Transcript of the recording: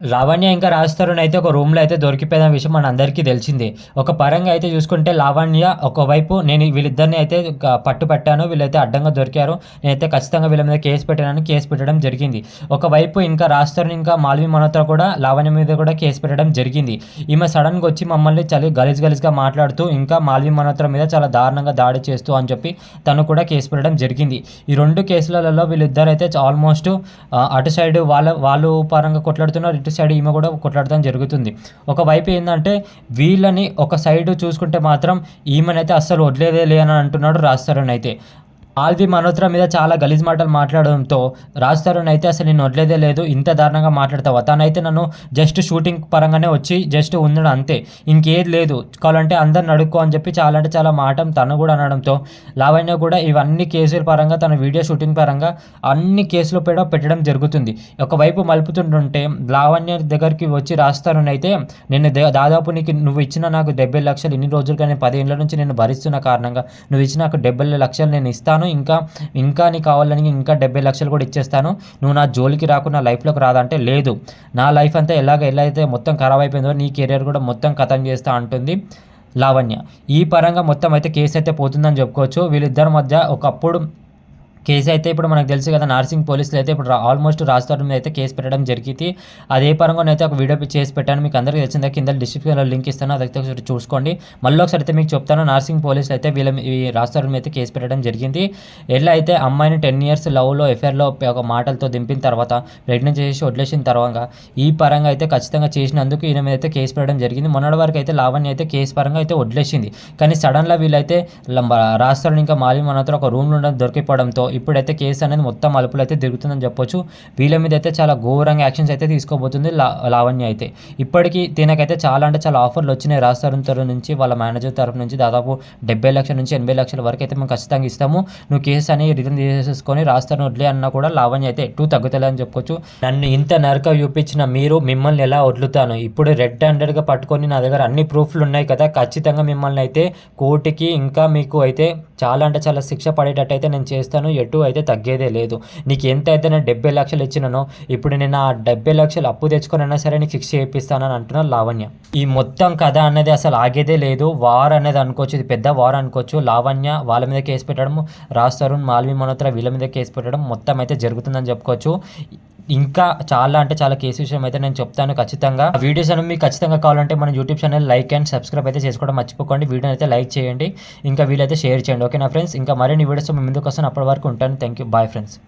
లావణ్య ఇంకా రాజ్ అయితే ఒక రూమ్లో అయితే దొరికిపోయిన విషయం మన అందరికీ తెలిసిందే. ఒక పరంగా అయితే చూసుకుంటే లావణ్య ఒకవైపు నేను వీళ్ళిద్దరిని అయితే గ- పట్టు పెట్టాను వీళ్ళైతే అడ్డంగా దొరికారు. నేనైతే ఖచ్చితంగా వీళ్ళ మీద కేసు పెట్టానని కేసు పెట్టడం జరిగింది. ఒకవైపు ఇంకా రాజ్ తరుణ్ ఇంకా మాల్వి మనోత్ర కూడా లావణ్య మీద కూడా కేసు పెట్టడం జరిగింది. ఈమె సడన్గా వచ్చి మమ్మల్ని చలి గలీజ్ గలీజ్గా మాట్లాడుతూ ఇంకా మాల్వి మనోత్ర మీద చాలా దారుణంగా దాడి చేస్తూ అని చెప్పి తను కూడా కేసు పెట్టడం జరిగింది. ఈ రెండు కేసులలో వీళ్ళిద్దరైతే ఆల్మోస్ట్ అటు సైడ్ వాళ్ళ వాళ్ళు పరంగా కొట్లాడుతున్నారు ఇటు సైడ్ ఈమె కూడా కొట్లాడడం జరుగుతుంది. ఒకవైపు ఏంటంటే వీళ్ళని ఒక సైడ్ చూసుకుంటే మాత్రం ఈమెనైతే అస్సలు వదిలేదే లేదని అంటున్నాడు రాజ్ తరుణ్ అయితే. ఆల్వి మల్హోత్రా మీద చాలా గలీజ్ మాటలు మాట్లాడడంతో రాజ్ తరుణ్ అయితే అసలు నేను వదిలేదే లేదు ఇంత దారుణంగా మాట్లాడతావా? తనైతే నన్ను జస్ట్ షూటింగ్ పరంగానే వచ్చి జస్ట్ ఉండడం అంతే. ఇంకేది లేదు. కావాలంటే అందరిని అడుక్కో అని చెప్పి చాలా అంటే చాలా మాట తను కూడా అనడంతో లావణ్య కూడా ఇవన్నీ కేసుల పరంగా తన వీడియో షూటింగ్ పరంగా అన్ని కేసులు కూడా పెట్టడం జరుగుతుంది. ఒకవైపు మలుపుతుంటుంటే లావణ్య దగ్గరికి వచ్చి రాస్తాను అయితే నేను దాదాపు నీకు నువ్వు ఇచ్చిన నాకు డెబ్బై లక్షలు ఇన్ని రోజులుగా నేను పదిహేనుల నుంచి నేను భరిస్తున్న కారణంగా నువ్వు ఇచ్చిన నాకు డెబ్బై లక్షలు నేను ఇస్తాను ఇంకా ఇంకా నీకు కావాలని ఇంకా డెబ్బై లక్షలు కూడా ఇచ్చేస్తాను. నువ్వు నా జోలికి రాకుండా నా లైఫ్లోకి రాదంటే లేదు. నా లైఫ్ అంతా ఎలాగ ఎలా అయితే మొత్తం ఖరాబ్ అయిపోయిందో నీ కెరియర్ కూడా మొత్తం ఖతం చేస్తా అంటుంది లావణ్య. ఈ పరంగా మొత్తం అయితే కేసు అయితే పోతుందని చెప్పుకోవచ్చు. వీళ్ళిద్దరి మధ్య ఒకప్పుడు కేసు అయితే ఇప్పుడు మనకు తెలుసు కదా నార్సింగ్ పోలీసులు అయితే ఇప్పుడు ఆల్మోస్ట్ రాజధాని మీద అయితే కేసు పెట్టడం జరిగింది. అదే పరంగా అయితే ఒక వీడియో చేసి పెట్టాను మీకు అందరికీ తెలిసిందే కింద డిస్క్రిప్షన్లో లింక్ ఇస్తాను అదైతే ఒకసారి చూసుకోండి. మళ్ళీ ఒకసారి అయితే మీకు చెప్తాను నార్సింగ్ పోలీసులు అయితే వీళ్ళ ఈ రాజధాని మీద అయితే కేసు పెట్టడం జరిగింది. ఎలా అయితే అమ్మాయిని టెన్ ఇయర్స్ లవ్లో ఎఫ్ఐఆర్లో ఒక మాటలతో దింపిన తర్వాత ప్రెగ్నెంట్ చేసి వదిలేసిన తర్వాత ఈ పరంగా అయితే ఖచ్చితంగా చేసినందుకు ఈయన మీద అయితే కేసు పెట్టడం జరిగింది. మొన్నటి వరకు అయితే లావణ్య అయితే కేసు పరంగా అయితే వదిలేసింది. కానీ సడన్గా వీళ్ళైతే రాస్తారని ఇంకా మాలి మనతో ఒక రూమ్లో ఉండడం దొరికిపోవడంతో ఇప్పుడైతే కేసు అనేది మొత్తం మలుపులు అయితే తిరుగుతుందని చెప్పొచ్చు. వీళ్ళ మీద అయితే చాలా ఘోరంగా యాక్షన్స్ అయితే తీసుకోబోతుంది లా లావణ్య అయితే. ఇప్పటికీ తినకైతే చాలా అంటే చాలా ఆఫర్లు వచ్చినాయి. రాస్తారని తరఫు నుంచి వాళ్ళ మేనేజర్ తరఫు నుంచి దాదాపు డెబ్బై లక్షల నుంచి ఎనభై లక్షల వరకు అయితే మేము ఖచ్చితంగా ఇస్తాము. నువ్వు కేసు అని రిటర్న్ తీసేసుకొని రాస్తాను వదిలే అన్నా కూడా లావణ్య అయితే ఎటు తగ్గుతలేదని చెప్పుకోవచ్చు నన్ను ఇంత నరక చూపించిన మీరు మిమ్మల్ని ఎలా వదులుతాను? ఇప్పుడు రెడ్ హ్యాండెడ్గా పట్టుకొని నా దగ్గర అన్ని ప్రూఫ్లు ఉన్నాయి కదా ఖచ్చితంగా మిమ్మల్ని అయితే కోర్టుకి ఇంకా మీకు అయితే చాలా అంటే చాలా శిక్ష పడేటట్టు అయితే నేను చేస్తాను. ఎటు అయితే తగ్గేదే లేదు. నీకు ఎంత అయితే నేను డెబ్బై లక్షలు ఇచ్చినానో ఇప్పుడు నేను ఆ డెబ్బై లక్షలు అప్పు తెచ్చుకొనైనా సరే నీకు శిక్ష చేపిస్తానని అంటున్నాను లావణ్య. ఈ మొత్తం కథ అనేది అసలు ఆగేదే లేదు. వార్ అనేది అనుకోవచ్చు ఇది పెద్ద వార్ అనుకోవచ్చు. లావణ్య వాళ్ళ మీద కేసు పెట్టడం రాజ్ తరుణ్ మాల్వి మనోత్ర వీళ్ళ మీద కేసు పెట్టడం మొత్తం అయితే జరుగుతుందని చెప్పుకోవచ్చు. ఇంకా చాలా అంటే చాలా కేసు విషయం అయితే నేను చెప్తాను ఖచ్చితంగా. వీడియోస్ అనేవి మీకు ఖచ్చితంగా కావాలంటే మన YouTube channel like and subscribe అయితే చేసుకోవడం మర్చిపోకండి. వీడియో అయితే లైక్ చేయండి. ఇంకా వీలైతే షేర్ చేయండి. ఓకేనా ఫ్రెండ్స్ ఇంకా మరిన్ని వీడియోస్ మీ ముందుకు వస్తాను. అప్పటి వరకు ఉంటాను. Thank you bye friends